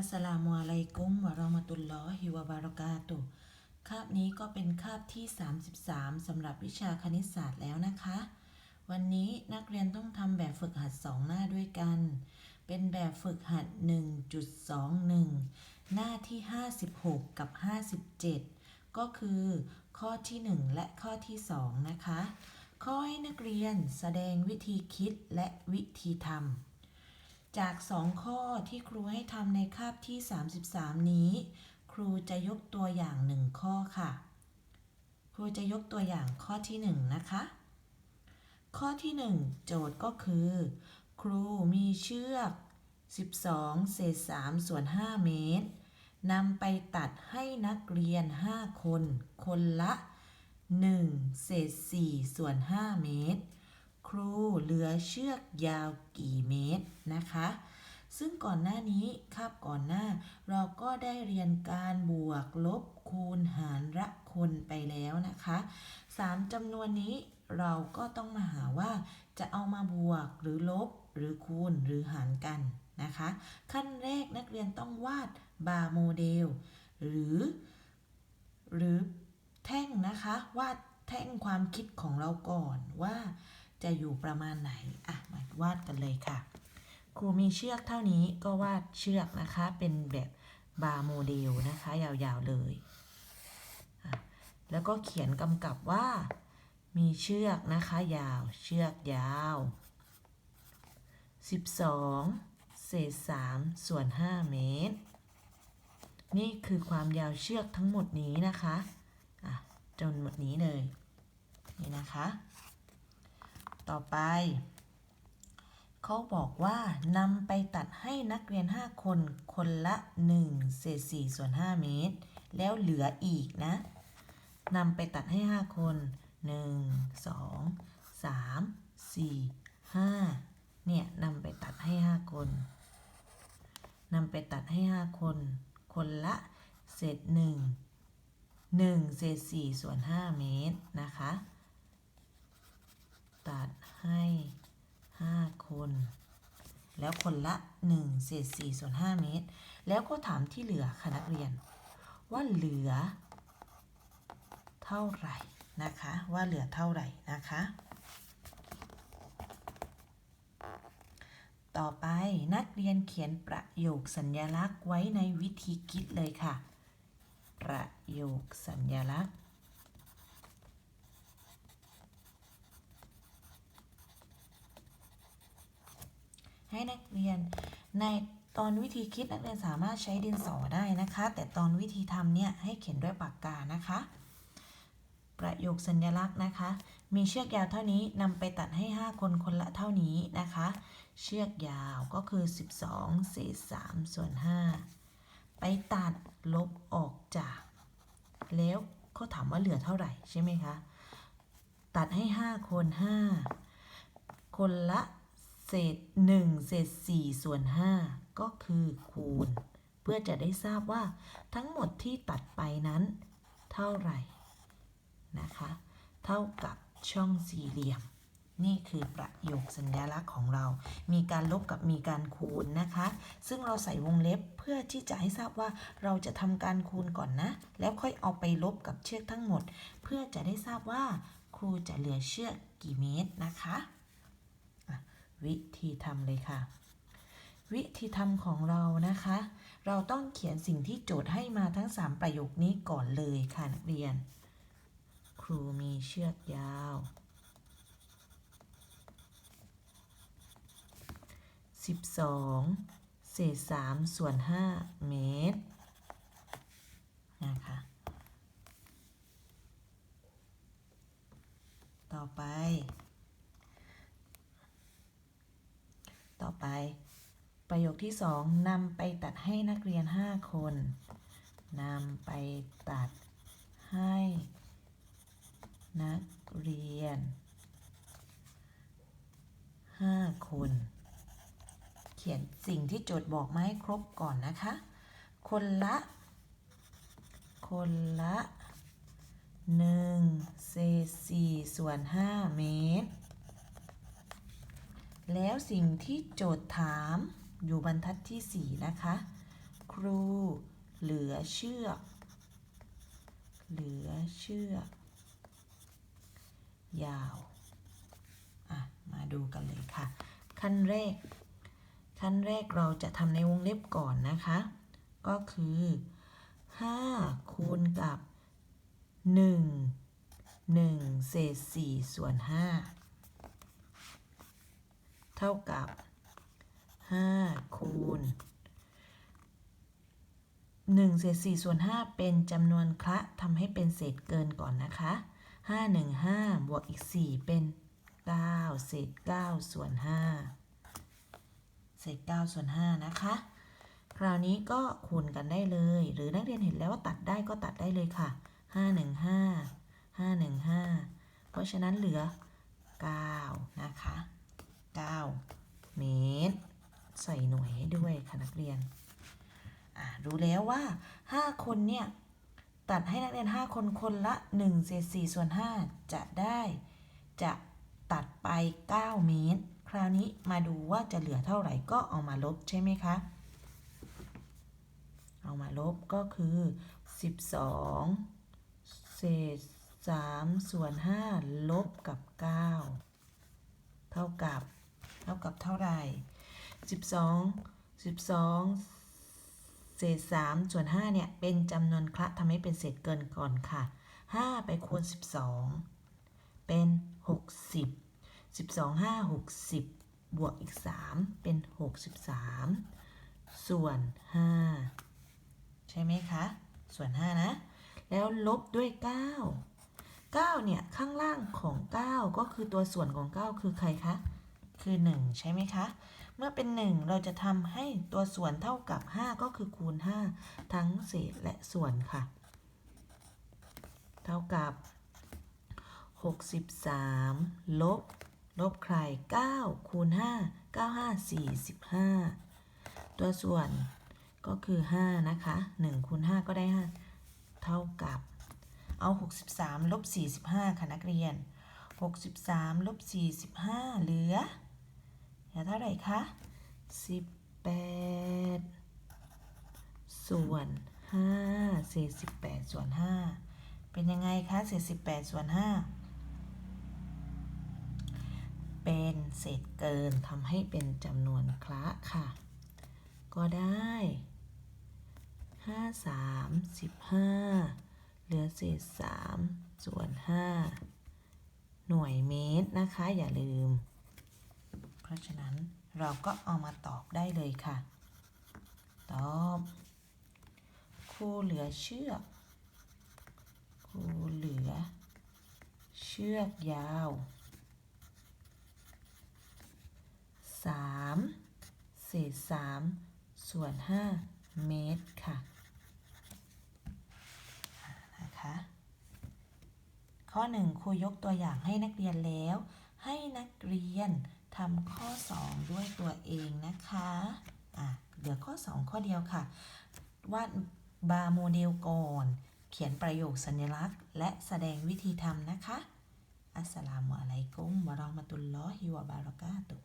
อัสสลามุอะลัยกุมวะเราะมะตุลลอฮิวะบารอกาตุคาบนี้ก็เป็นคาบที่ 33สำหรับวิชาคณิตศาสตร์แล้วนะคะ วันนี้นักเรียนต้องทำแบบฝึกหัด 2 หน้าด้วยกัน เป็นแบบฝึกหัด 1.21 หน้าที่ 56 กับ 57 ก็คือข้อที่ 1 และข้อที่ 2 นะคะ ข้อให้นักเรียนแสดงวิธีคิดและวิธีทำ จาก2ข้อที่ครูให้ทำในคาบที่ 33 นี้ ครูจะยกตัวอย่าง1ข้อค่ะ ครูจะยกตัวอย่างข้อที่1นะคะ ข้อที่ 1 โจทย์ก็คือ ครูมีเชือก 12 เศษ3ส่วน 5 เมตรนำไปตัดให้นักเรียน 5 คน คนละ 1 เศษ4ส่วน 5 เมตร ครูเหลือเชือกยาวกี่เมตรนะคะ ซึ่งก่อนหน้านี้คาบก่อนหน้า เราก็ได้เรียนการบวกลบคูณหารละคนไปแล้วนะคะสามจำนวนนี้เราก็ต้องมาหาว่าจะเอามาบวกหรือลบหรือคูณหรือหารกันนะคะ ขั้นแรกนักเรียนต้องวาดบาร์โมเดล หรือ หรือแท่งนะคะวาดแท่งความคิดของเราก่อนว่า จะอยู่ประมาณไหน อะ มาวาดกันเลยค่ะ ครูมีเชือกเท่านี้ก็วาดเชือกนะคะ เป็นแบบบาร์โมเดลนะคะ ยาวๆเลย แล้วก็เขียนกำกับว่า มีเชือกนะคะ ยาว เชือกยาว 12 เศษ 3 ส่วน 5 เมตร นี่คือความยาวเชือกทั้งหมดนี้นะคะ อะ จนหมดนี้เลย นี่นะคะ ต่อไป เขาบอกว่านำไปตัดให้นักเรียน 5 คน คนละ1เศษ4ส่วน 5 เมตร แล้วเหลืออีกนะนำไปตัดให้ 5 คน 1 2 3 4 5เนี่ยนำไปตัดให้ 5 คนนำไปตัดให้ 5 คน คนละเศษ 1 1เศษ4ส่วน 5 เมตรนะคะัดให้ 5 คน แล้วคนละ1เศษ4ส่วน5เมตร แล้วก็ถามที่เหลือค่ะนักเรียน ว่าเหลือ เท่าไหร่นะคะ ว่าเหลือเท่าไหร่นะคะ ต่อไปนักเรียนเขียนประโยคสัญญลักษณ์ไว้ในวิธีคิดเลยค่ะ ประโยคสัญญลักษณ์ ให้นักเรียน ในตอนวิธีคิดนักเรียนสามารถใช้ดินสอได้นะคะ แต่ตอนวิธีทำเนี่ยให้เขียนด้วยปากกานะคะ ประโยคสัญลักษณ์นะคะ มีเชือกยาวเท่านี้นำไปตัดให้ 5 คนคนละเท่านี้นะคะ เชือกยาวก็คือ 12เศษ3ส่วน 5 ไปตัดลบออกจาก แล้วเขาถามว่าเหลือเท่าไหร่ใช่ไหมคะ ตัดให้ 5 คน 5 คนละ เศษ 1 เศษ 4 ส่วน 5 ก็คือคูณ เพื่อจะได้ทราบว่าทั้งหมดที่ตัดไปนั้น เท่าไหร่นะคะ เท่ากับช่องสี่เหลี่ยม นี่คือประโยคสัญลักษณ์ของเรา มีการลบกับมีการคูณนะคะ ซึ่งเราใส่วงเล็บเพื่อที่จะให้ทราบว่าเราจะทำการคูณก่อนนะ แล้วค่อยเอาไปลบกับเชือกทั้งหมด เพื่อจะได้ทราบว่าครูจะเหลือเชือกกี่เมตรนะคะอะ วิธีทำเลยค่ะ วิธีทำของเรานะคะ เราต้องเขียนสิ่งที่โจทย์ให้มาทั้ง 3 ประโยคนี้ก่อนเลยค่ะนักเรียน ครูมีเชือกยาว 12 เศษ 3 ส่วน 5 เมตรนะคะต่อไป ต่อ ไป ประโยคที่2นำไปตัดให้นักเรียน 5 คนนำไปตัดให้นักเรียน 5 คน เขียนสิ่งที่โจทย์บอกมาให้ครบก่อนนะคะ คนละ คนละ1เศษ4ส่วน 5 เมตร แล้วสิ่งที่โจทย์ถามอยู่บรรทัดที่ 4 นะคะ ครูเหลือเชือก เหลือเชือก ยาวอะมาดูกันเลยค่ะ ขั้นแรก ขั้นแรกเราจะทำในวงเล็บก่อนนะคะ ก็คือ5คูณกับ 1 1เศษ4ส่วน5 เท่ากับ 5 คูณ1เศษ4ส่วน 5 เป็นจำนวนคละทำให้เป็นเศษเกินก่อนนะคะ 5 1 5 บวกอีก 4 เป็น 9 เศษ 9 ส่วน 5 เศษ 9 ส่วน 5 นะคะ คราวนี้ก็คูณกันได้เลย หรือนักเรียนเห็นแล้วว่าตัดได้ก็ตัดได้เลยค่ะ 5 1 5 5 1 5 เพราะฉะนั้นเหลือ 9 นะคะ 9 เมตร ใส่หน่วยให้ด้วยค่ะนักเรียน รู้แล้วว่า 5 คนเนี่ย ตัดให้นักเรียน 5 คนคนละ1เศษ4ส่วน 5 จะได้จะตัดไป 9 เมตร คราวนี้มาดูว่าจะเหลือเท่าไหร่ก็เอามาลบใช่ไหมคะ เอามาลบก็คือ 12 เศษ3ส่วน 5 ลบกับ 9 เท่ากับ ท่ากับเท่าไหร่12 12 เศษ 3 ส่วน 5 เนี่ย เป็นจำนวนคละทำให้เป็นเศษเกินก่อนค่ะ 5 ไปคูณ 12 เป็น 60 12 5 60 บวกอีก 3 เป็น 63 ส่วน 5 ใช่ไหมคะ ส่วน 5 นะ แล้วลบด้วย 9 9 เนี่ย ข้างล่างของ 9 ก็คือตัวส่วนของ 9 คือใครคะ คือ 1 ใช่ไหมคะ เมื่อเป็น 1 เราจะทำให้ตัวส่วนเท่ากับ 5 ก็คือคูณ 5 ทั้งเศษและส่วนค่ะ เท่ากับ 63 ลบ ลบใคร 9 คูณ 5 9 5 45 ตัวส่วนก็คือ 5 นะคะ 1 คูณ 5 ก็ได้ 5 เท่ากับ เอา 63 ลบ 45 ค่ะนักเรียน 63 ลบ 45 เหลือ เหลือเท่าไหร่คะ18ส่วน5เศษ18ส่วน5เป็นยังไงคะเศษ18ส่วน5เป็นเศษเกินทำให้เป็นจำนวนคละค่ะ ก็ได้5 3 15เหลือเศษ3ส่วน5หน่วยเมตรนะคะ อย่าลืม ราะฉะนั้นเราก็เอามาตอบได้เลยค่ะ ตอบครูเหลือเชือกครูเหลือ เชือกยาว3เศษ3ส่วน5เมตรค่ะนะคะข้อ1ครูยกตัวอย่างให้นักเรียนแล้ว ให้นักเรียน ทำข้อ 2 ด้วยตัวเองนะคะอะเหลือข้อ 2 ข้อเดียวค่ะ วาดบาร์โมเดลก่อน เขียนประโยคสัญลักษณ์ และแสดงวิธีทำนะคะ อัสสลามุอะลัยกุมวะราะห์มะตุลลอฮิวะบารากาตุ